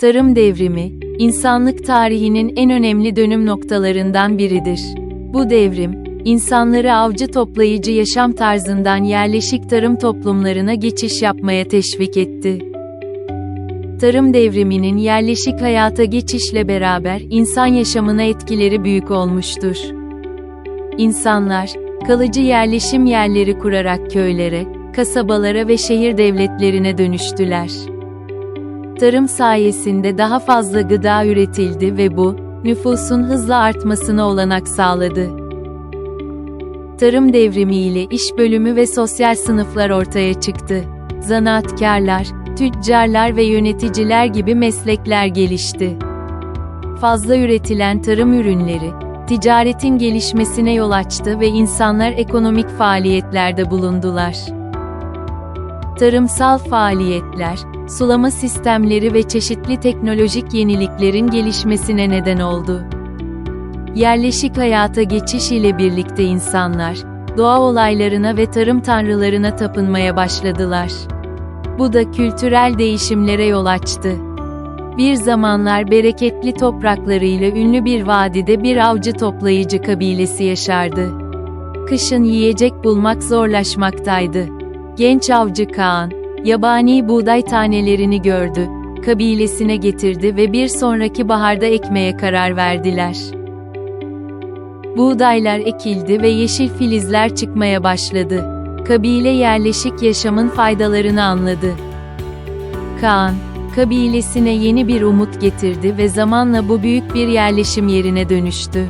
Tarım devrimi, insanlık tarihinin en önemli dönüm noktalarından biridir. Bu devrim, insanları avcı toplayıcı yaşam tarzından yerleşik tarım toplumlarına geçiş yapmaya teşvik etti. Tarım devriminin yerleşik hayata geçişle beraber insan yaşamına etkileri büyük olmuştur. İnsanlar, kalıcı yerleşim yerleri kurarak köylere, kasabalara ve şehir devletlerine dönüştüler. Tarım sayesinde daha fazla gıda üretildi ve bu, nüfusun hızla artmasına olanak sağladı. Tarım devrimi ile iş bölümü ve sosyal sınıflar ortaya çıktı. Zanaatkarlar, tüccarlar ve yöneticiler gibi meslekler gelişti. Fazla üretilen tarım ürünleri, ticaretin gelişmesine yol açtı ve insanlar ekonomik faaliyetlerde bulundular. Tarımsal faaliyetler, sulama sistemleri ve çeşitli teknolojik yeniliklerin gelişmesine neden oldu. Yerleşik hayata geçiş ile birlikte insanlar, doğa olaylarına ve tarım tanrılarına tapınmaya başladılar. Bu da kültürel değişimlere yol açtı. Bir zamanlar bereketli topraklarıyla ünlü bir vadide bir avcı toplayıcı kabilesi yaşardı. Kışın yiyecek bulmak zorlaşmaktaydı. Genç avcı Kaan, yabani buğday tanelerini gördü, kabilesine getirdi ve bir sonraki baharda ekmeye karar verdiler. Buğdaylar ekildi ve yeşil filizler çıkmaya başladı. Kabile yerleşik yaşamın faydalarını anladı. Kaan, kabilesine yeni bir umut getirdi ve zamanla bu büyük bir yerleşim yerine dönüştü.